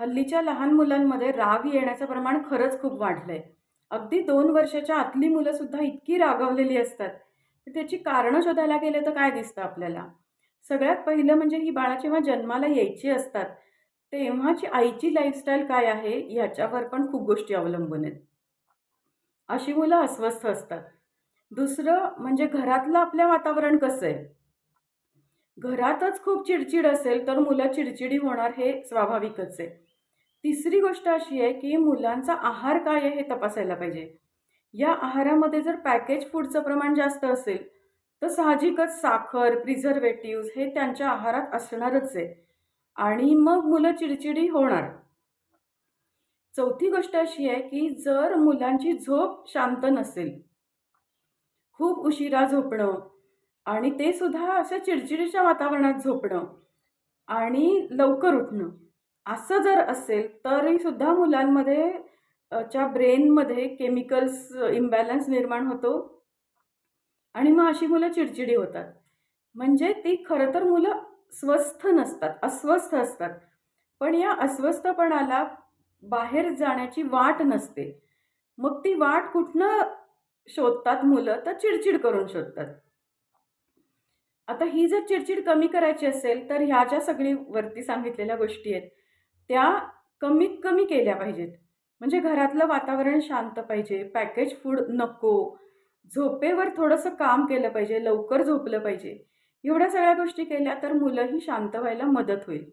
हल्लीच्या लहान मुलांमध्ये राग येण्याचं प्रमाण खरंच खूप वाढलं आहे अगदी दोन वर्षाच्या आतली मुलंसुद्धा इतकी रागावलेली असतात. तर त्याची कारणं शोधायला गेलं तर काय दिसतं आपल्याला? सगळ्यात पहिलं म्हणजे ही बाळा जेव्हा जन्माला यायची असतात तेव्हाची आईची लाईफस्टाईल काय आहे ह्याच्यावर पण खूप गोष्टी अवलंबून आहेत. अशी मुलं अस्वस्थ असतात. दुसरं म्हणजे घरातलं आपल्या वातावरण कसं आहे? घरातच खूप चिडचिड असेल तर मुलं चिडचिडी होणार हे स्वाभाविकच आहे. तिसरी गोष्ट अशी आहे की मुलांचा आहार काय आहे हे तपासायला पाहिजे. या आहारामध्ये जर पॅकेज फूडचं प्रमाण जास्त असेल तर साहजिकच साखर प्रिझर्वेटिव्ज हे त्यांच्या आहारात असणारच आहे. आणि मग मुलं चिडचिडी होणार. चौथी गोष्ट अशी आहे की जर मुलांची झोप शांत नसेल खूप उशिरा झोपणं आणि ते सुद्धा असं चिडचिडीच्या वातावरणात झोपणं आणि लवकर उठणं असं जर असेल तरी सुद्धा मुलांमध्ये च्या ब्रेनमध्ये केमिकल्स इम्बॅलन्स निर्माण होतो. आणि मग अशी मुलं चिडचिडी होतात. म्हणजे ती खरं तर मुलं स्वस्थ नसतात अस्वस्थ असतात. पण या अस्वस्थपणाला बाहेर जाण्याची वाट नसते. मग ती वाट कुठनं शोधतात मुलं तर चिडचिड करून शोधतात. आता ही जर चिडचिड कमी करायची असेल तर ह्या ज्या सगळी वरती सांगितलेल्या गोष्टी आहेत त्या कमीत कमी केल्या पाहिजेत. म्हणजे घरातलं वातावरण शांत पाहिजे पॅकेज फूड नको. झोपेवर थोडंसं काम केलं पाहिजे लवकर झोपलं पाहिजे. एवढ्या सगळ्या गोष्टी केल्या तर मुलंही शांत व्हायला मदत होईल.